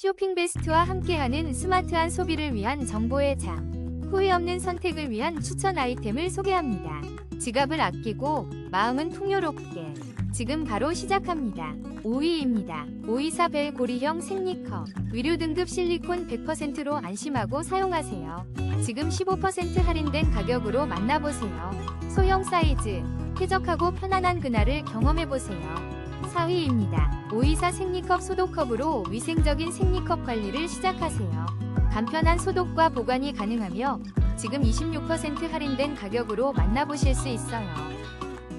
쇼핑 베스트와 함께하는 스마트한 소비를 위한 정보의 장. 후회 없는 선택을 위한 추천 아이템을 소개합니다. 지갑을 아끼고 마음은 풍요롭게. 지금 바로 시작합니다. 5위입니다. 오이사벨 고리형 생리컵. 위류 등급 실리콘 100%로 안심하고 사용하세요. 지금 15% 할인된 가격으로 만나보세요. 소형 사이즈. 쾌적하고 편안한 그날을 경험해보세요. 4위입니다. 오이사 생리컵 소독컵으로 위생적인 생리컵 관리를 시작하세요. 간편한 소독과 보관이 가능하며 지금 26% 할인된 가격으로 만나보실 수 있어요.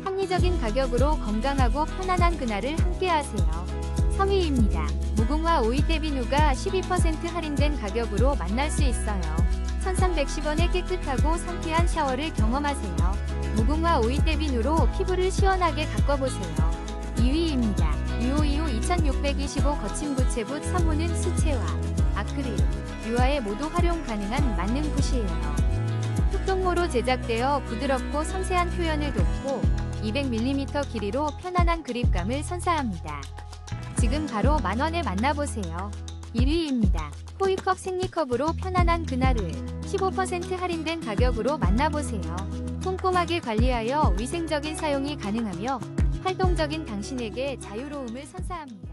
합리적인 가격으로 건강하고 편안한 그날을 함께하세요. 3위입니다. 무궁화 오이 데비누가 12% 할인된 가격으로 만날 수 있어요. 1310원에 깨끗하고 상쾌한 샤워를 경험하세요. 무궁화 오이 데비누로 피부를 시원하게 가꿔보세요. 2위입니다. 유오이오 2625 거친 부채붓 3호는 수채화, 아크릴, 유화에 모두 활용 가능한 만능 붓이에요. 흑동모로 제작되어 부드럽고 섬세한 표현을 돕고 200mm 길이로 편안한 그립감을 선사합니다. 지금 바로 만원에 만나보세요. 1위입니다. 호이컵 생리컵으로 편안한 그날을 15% 할인된 가격으로 만나보세요. 꼼꼼하게 관리하여 위생적인 사용이 가능하며 활동적인 당신에게 자유로움을 선사합니다.